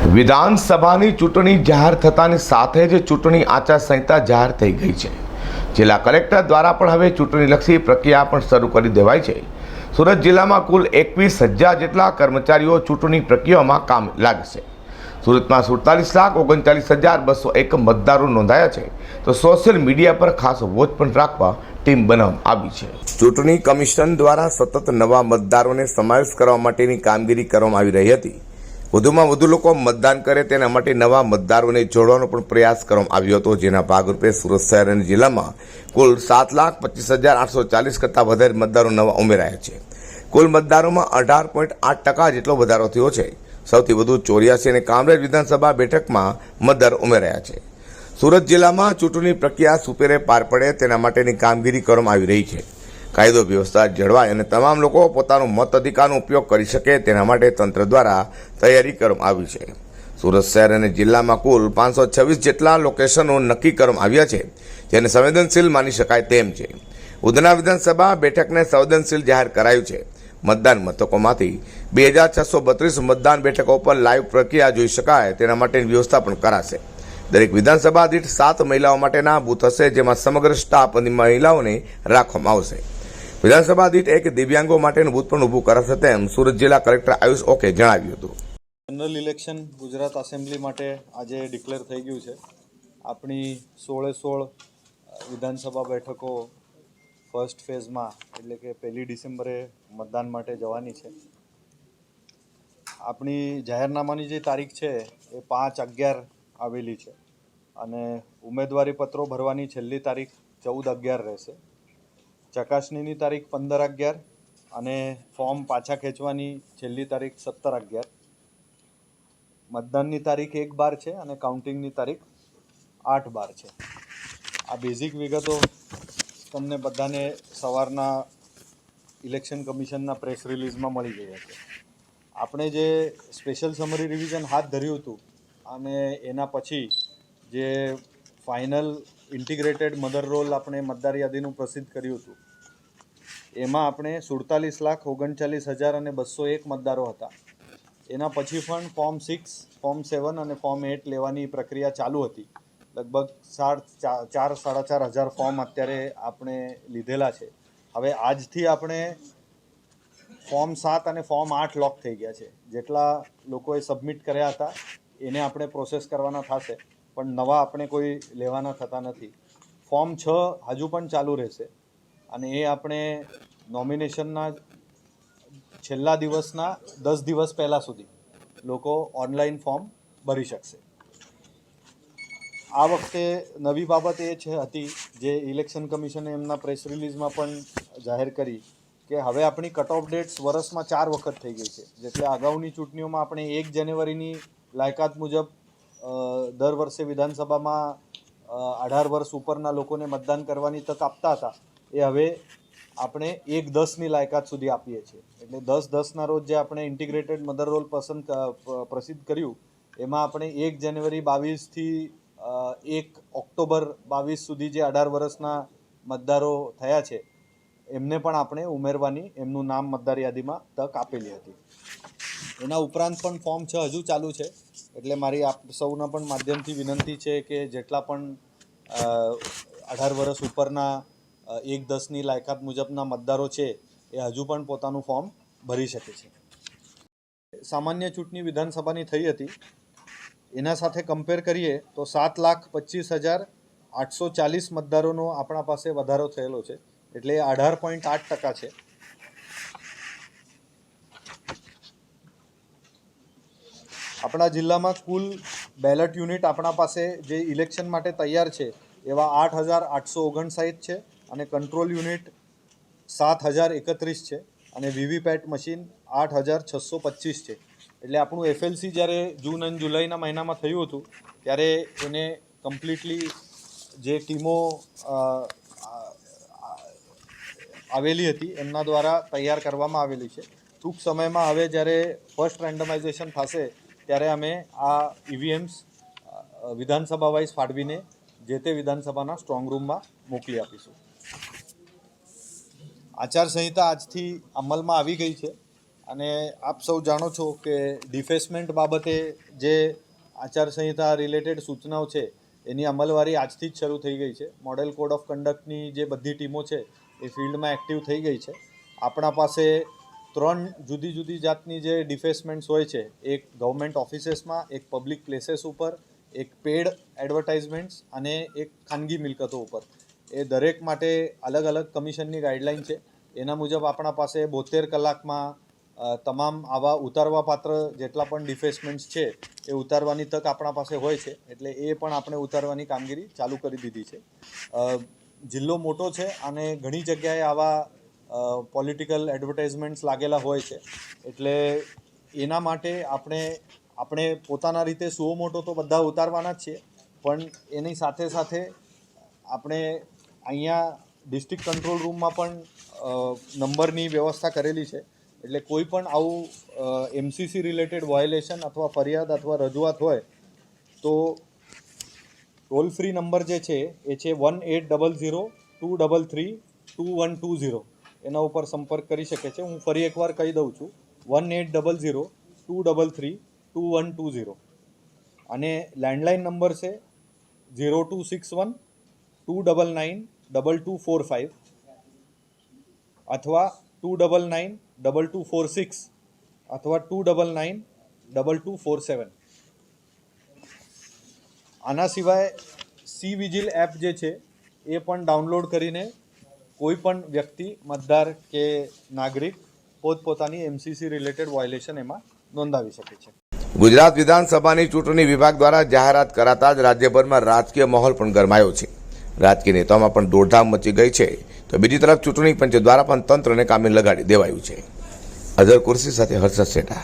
વિધાનસભાની ચૂંટણી જાહેર થતાની સાથે જ ચૂંટણી આચારસંહિતા જાહેર થઈ ગઈ છે. જિલ્લા કલેક્ટર દ્વારા પણ હવે ચૂંટણીલક્ષી પ્રક્રિયા પણ શરૂ કરી દેવાઈ છે. સુરત જિલ્લામાં કુલ એકવીસ હજાર જેટલા કર્મચારીઓ ચૂંટણી પ્રક્રિયામાં કામ લાગશે સુરતમાં સુડતાલીસ લાખ ઓગણચાલીસ હજાર બસો એક મતદારો નોંધાયા છે. તો સોશિયલ મીડિયા પર ખાસ વોચ પણ રાખવા ટીમ બનાવવામાં આવી છે. ચૂંટણી કમિશન દ્વારા સતત નવા મતદારોને સમાવેશ કરવા માટેની કામગીરી કરવામાં આવી રહી હતી. વધુમાં વધુ લોકો મતદાન કરે તેના માટે નવા મતદારોને જોડવાનો પણ પ્રયાસ કરવામાં આવ્યો હતો, જેના ભાગરૂપે સુરત શહેર અને જિલ્લામાં કુલ સાત લાખ પચીસ હજાર આઠસો ચાલીસ કરતાં વધારે મતદારો નવા ઉમેરાયા છે. કુલ મતદારોમાં અઢાર પોઈન્ટ આઠ ટકા જેટલો વધારો થયો છે. સૌથી વધુ ચોર્યાસી અને કામરેજ વિધાનસભા બેઠકમાં મતદાર ઉમેરાયા છે. સુરત જિલ્લામાં ચૂંટણી પ્રક્રિયા સુપેરે પાર પડે તેના માટેની કામગીરી કરવામાં આવી રહી છે. કાયદો વ્યવસ્થા જળવાય અને તમામ લોકો પોતાનો મત અધિકારનો ઉપયોગ કરી શકે તેના માટે તંત્ર દ્વારા તૈયારી કરવામાં આવી છે. સુરત શહેર અને જિલ્લામાં કુલ પાંચસો છવ્વીસ જેટલા લોકેશનો નક્કી કરવામાં આવ્યા છે, જેને સંવેદનશીલ માની શકાય તેમ છે. ઉધના વિધાનસભા બેઠકને સંવેદનશીલ જાહેર કરાયું છે. મતદાન મથકોમાંથી બે હજાર છસો બત્રીસ મતદાન બેઠકો પર લાઈવ પ્રક્રિયા જોઈ શકાય તેના માટેની વ્યવસ્થા પણ કરાશે. દરેક વિધાનસભા દીઠ સાત મહિલાઓ માટેના બૂથ હશે, જેમાં સમગ્ર સ્ટાફ અને મહિલાઓને રાખવામાં આવશે. વિધાનસભા દીઠ એક દિવ્યાંગો માટેનું બુથ પણ ઊભું કરાશે તેમ સુરત જિલ્લા કલેક્ટર આયુષ ઓકે જણાવ્યું હતું. જનરલ ઇલેક્શન ગુજરાત એસેમ્બલી માટે આજે ડિક્લેર થઈ ગયું છે. આપણી સોળે સોળ વિધાનસભા બેઠકો ફર્સ્ટ ફેઝમાં એટલે કે પહેલી ડિસેમ્બરે મતદાન માટે જવાની છે. આપણી જાહેરનામાની જે તારીખ છે એ પાંચ અગિયાર આવેલી છે. અને ઉમેદવારી પત્રો ભરવાની છેલ્લી તારીખ ચૌદ અગિયાર રહેશે. ચકાસણીની તારીખ પંદર અગિયાર અને ફોર્મ પાછા ખેંચવાની છેલ્લી તારીખ સત્તર અગિયાર. મતદાનની તારીખ એક બાર છે અને કાઉન્ટિંગની તારીખ આઠ બાર છે. આ બેઝિક વિગતો તમને બધાને સવારના ઇલેક્શન કમિશનના પ્રેસ રિલીઝમાં મળી ગઈ હશે. આપણે જે સ્પેશિયલ સમરી રિવિઝન હાથ ધર્યું હતું અને એના પછી જે ફાઇનલ ઇન્ટિગ્રેટેડ મધર રોલ આપણે મતદાર યાદીનું પ્રસિદ્ધ કર્યું હતું. એમાં આપણે સુડતાલીસ લાખ ઓગણચાલીસ હજાર અને બસો એક મતદારો હતા. એના પછી પણ ફોર્મ સિક્સ, ફોર્મ સેવન અને ફોર્મ એટ લેવાની પ્રક્રિયા ચાલુ હતી. લગભગ સાડ ચાર, સાડા ચાર હજાર ફોર્મ અત્યારે આપણે લીધેલા છે. હવે આજથી આપણે ફોર્મ સાત અને ફોર્મ આઠ લોક થઈ ગયા છે. જેટલા લોકોએ સબમિટ કર્યા હતા, એને આપણે પ્રોસેસ કરવાના થશે. પણ નવા આપણે કોઈ લેવાના થતા નથી. ફોર્મ છ હજુ પણ ચાલુ રહેશે અને એ આપણે નોમિનેશનના છેલ્લા દિવસના દસ દિવસ પહેલાં સુધી લોકો ઓનલાઈન ફોર્મ ભરી શકશે. આ વખતે નવી બાબત એ છે હતી જે ઇલેક્શન કમિશને એમના પ્રેસ રિલીઝમાં પણ જાહેર કરી કે હવે આપણી કટ ઓફ ડેટ્સ વર્ષમાં ચાર વખત થઈ ગઈ છે. જેટલે અગાઉની ચૂંટણીઓમાં આપણે એક જાન્યુઆરીની લાયકાત મુજબ દર વર્ષે વિધાનસભામાં અઢાર વર્ષ ઉપરના લોકોને મતદાન કરવાની તક આપતા હતા. એ હવે આપણે એક દસની લાયકાત સુધી આપીએ છીએ. એટલે દસ દસના રોજ જે આપણે ઇન્ટિગ્રેટેડ મધર રોલ પસંદ પ્રસિદ્ધ કર્યું, એમાં આપણે એક જાન્યુઆરી બાવીસથી એક ઓક્ટોબર બાવીસ સુધી જે અઢાર વર્ષના મતદારો થયા છે, એમને પણ આપણે ઉમેરવાની એમનું નામ મતદાર યાદીમાં તક આપેલી હતી. એના ઉપરાંત પણ ફોર્મ છ હજુ ચાલુ છે. એટલે મારી આપ સૌના પણ માધ્યમથી વિનંતી છે કે જેટલા પણ અઢાર વર્ષ ઉપરના એક દસની લાયકાત મુજબના મતદારો છે, એ હજુ પણ પોતાનું ફોર્મ ભરી શકે છે. સામાન્ય ચૂંટણી વિધાનસભાની થઈ હતી. એના સાથે કમ્પેર કરીએ તો સાત લાખ પચીસ હજાર આઠસો ચાલીસ મતદારોનો આપણા પાસે વધારો થયેલો છે. એટલે અઢાર પોઈન્ટ આઠ ટકા છે. આપણા જિલ્લામાં કુલ બેલેટ યુનિટ આપણા પાસે જે ઇલેક્શન માટે તૈયાર છે, એવા આઠ હજાર આઠસો ઓગણસાઠ છે અને કંટ્રોલ યુનિટ સાત હજાર એકત્રીસ છે અને વીવીપેટ મશીન આઠ હજાર છસો પચીસ છે. એટલે આપણું એફએલસી જ્યારે જૂન અને જુલાઈના મહિનામાં થયું હતું, ત્યારે એને કમ્પ્લીટલી જે ટીમો આવેલી હતી, એમના દ્વારા તૈયાર કરવામાં આવેલી છે. ટૂંક સમયમાં હવે જ્યારે ફર્સ્ટ રેન્ડમાઇઝેશન થશે ત્યારે અમે આ ઈવીએમ્સ વિધાનસભા વાઇઝ ફાળવીને જે તે વિધાનસભાના સ્ટ્રોંગ રૂમમાં મોકલી આપીશું. આચારસંહિતા આજથી અમલમાં આવી ગઈ છે અને આપ સૌ જાણો છો કે ડિફેસમેન્ટ બાબતે જે આચારસંહિતા રિલેટેડ સૂચનાઓ છે, એની અમલવારી આજથી જ શરૂ થઈ ગઈ છે. મોડેલ કોડ ઓફ કન્ડક્ટની જે બધી ટીમો છે, એ ફિલ્ડમાં એક્ટિવ થઈ ગઈ છે. આપણા પાસે ત્રણ જુદી જુદી જાતની જે ડિફેસમેન્ટ્સ હોય છે, એક ગવર્મેન્ટ ઓફિસેસમાં એક પબ્લિક પ્લેસીસ ઉપર, એક પેડ એડવર્ટાઇઝમેન્ટ્સ અને એક ખાનગી મિલકતો ઉપર. એ દરેક માટે અલગ અલગ કમિશનની ગાઈડલાઇન છે. એના મુજબ આપણા પાસે બોતેર કલાકમાં તમામ આવા ઉતારવા પાત્ર જેટલા પણ ડિફેસમેન્ટ્સ છે, એ ઉતારવાની તક આપણા પાસે હોય છે. એટલે એ પણ આપણે ઉતારવાની કામગીરી ચાલુ કરી દીધી છે. જિલ્લો મોટો છે અને ઘણી જગ્યાએ આવા પોલિટિકલ એડવર્ટાઇઝમેન્ટ્સ લાગેલા હોય છે. એટલે એના માટે આપણે આપણે પોતાના રીતે સુઓ મોટો તો બધા ઉતારવાના જ છીએ પણ એની સાથે સાથે આપણે અહીંયા ડિસ્ટ્રિક્ટ કંટ્રોલ રૂમમાં પણ નંબરની વ્યવસ્થા કરેલી છે. એટલે કોઈ પણ આવું એમસીસી રિલેટેડ વાયોલેશન અથવા ફરિયાદ અથવા રજૂઆત હોય, તો ટોલ ફ્રી નંબર જે છે, એ છે one eight double zero two double three two one two zero એના ઉપર સંપર્ક કરી શકે છે. હું ફરી એકવાર કહી દઉં છું one eight double zero two double three two one two zero અને લેન્ડલાઇન નંબર છે zero two six one two double nine double two four five અથવા two double nine double two four six અથવા two double nine double two four seven આના સિવાય C vigil app જે છે, એ પણ download કરીને કોઈ પણ વ્યક્તિ, મતદાર કે નાગરિક પોતપોતાની એમસીસી રિલેટેડ વાયોલેશન એમાં નોંધાવી શકે છે. ગુજરાત વિધાનસભાની ચૂંટણી વિભાગ દ્વારા જાહેરાત કરાતા જ રાજ્યભરમાં રાજકીય માહોલ પણ ગરમાયો છે. રાજકીય નેતાઓમાં પણ દોડધામ મચી ગઈ છે. તો બીજી તરફ ચૂંટણી પંચ દ્વારા પણ તંત્રને કામે લગાડી દેવાયું છે. અઝર કુર્સી સાથે હર્ષદ શેઠા.